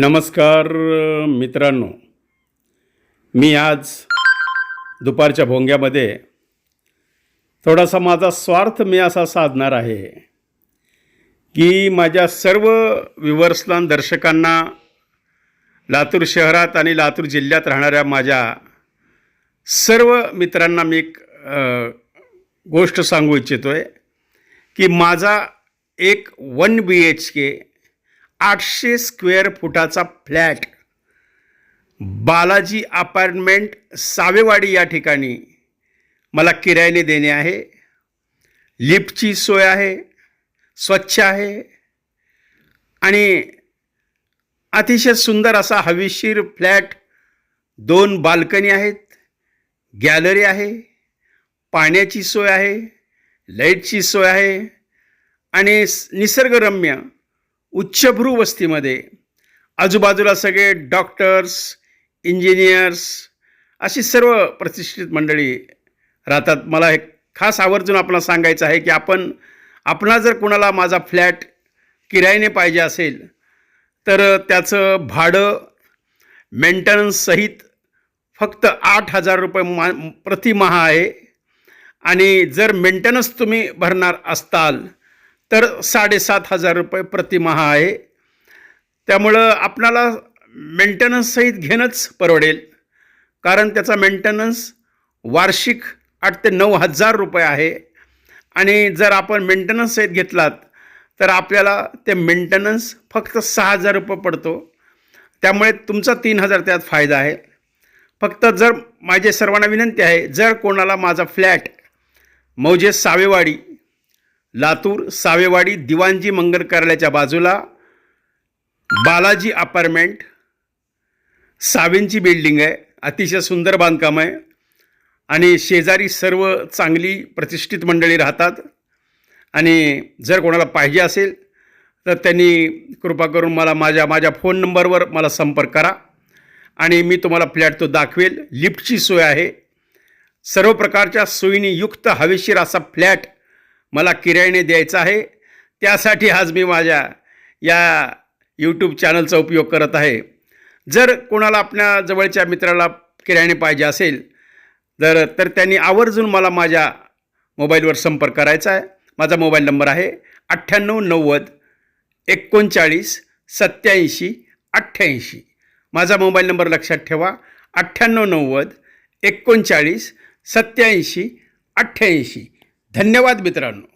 नमस्कार मित्रांनो. मी आज दुपारच्या भोंग्यामध्ये थोडासा माझा स्वार्थ मी असा साधणार आहे की माझ्या सर्व विवर्सला दर्शकांना लातूर शहरात आणि लातूर जिल्ह्यात राहणाऱ्या माझ्या सर्व मित्रांना मी एक गोष्ट सांगू इच्छितो आहे की माझा एक वन बी एच के आठशे स्क्वेअर फुटाचा फ्लॅट. बालाजी अपार्टमेंट सावेवाडी या ठिकाणी मला किरायाने देणे आहे. लिफ्टची सोय आहे स्वच्छ आहे आणि अतिशय सुंदर असा हवेशीर फ्लॅट दोन बाल्कनी आहेत गॅलरी आहे पाण्याची सोय आहे लाईटची सोय आहे आणि निसर्गरम्य उच्चभ्रू वस्तीमध्ये आजूबाजूला सगळे डॉक्टर्स इंजिनियर्स अशी सर्व प्रतिष्ठित मंडळी राहतात. मला हे खास आवर्जून आपल्याला सांगायचं आहे की आपण आपणा जर कोणाला माझा फ्लॅट किरायाने पाहिजे असेल तर त्याचं भाडं मेंटेनन्ससहित फक्त आठ हजार रुपये मा प्रतिमहा आहे. आणि जर मेंटेनन्स तुम्ही भरणार असताल तर साडेसात हजार रुपये प्रतिमहा आहे. त्यामुळं आपणाला मेंटेनन्ससहित घेणंच परवडेल. कारण त्याचा मेंटेनन्स वार्षिक आठ ते नऊ हजार रुपये आहे. आणि जर आपण मेंटेनन्ससहित घेतलात तर आपल्याला ते मेंटेनन्स फक्त सहा हजार रुपये पडतो. त्यामुळे तुमचा तीन हजार त्यात फायदा आहे. फक्त जर माझे सर्वांना विनंती आहे जर कोणाला माझा फ्लॅट मौजे सावेवाडी लातूर सावेवाडी दिवाणजी मंगल कार्यालयाच्या बाजूला बालाजी अपार्टमेंट सावेंची बिल्डिंग आहे अतिशय सुंदर बांधकाम आहे आणि शेजारी सर्व चांगली प्रतिष्ठित मंडळी राहतात. आणि जर कोणाला पाहिजे असेल तर त्यांनी कृपा करून मला माझ्या माझ्या फोन नंबरवर मला संपर्क करा. आणि मी तुम्हाला फ्लॅट तो दाखवेल. लिफ्टची सोय आहे. सर्व प्रकारच्या सोयीने युक्त हवेशीर असा फ्लॅट मला किरायाने द्यायचा आहे. त्यासाठी आज मी माझ्या या यूट्यूब चॅनलचा उपयोग करत आहे. जर कोणाला आपल्या जवळच्या मित्राला किरायाने पाहिजे असेल तर तर त्यांनी आवर्जून मला माझ्या मोबाईलवर संपर्क करायचा आहे. माझा मोबाईल नंबर आहे अठ्ठ्याण्णव नव्वद एकोणचाळीस सत्याऐंशी अठ्ठ्याऐंशी. माझा मोबाईल नंबर लक्षात ठेवा अठ्ठ्याण्णव नव्वद एकोणचाळीस सत्याऐंशी अठ्ठ्याऐंशी. धन्यवाद मित्रांनो.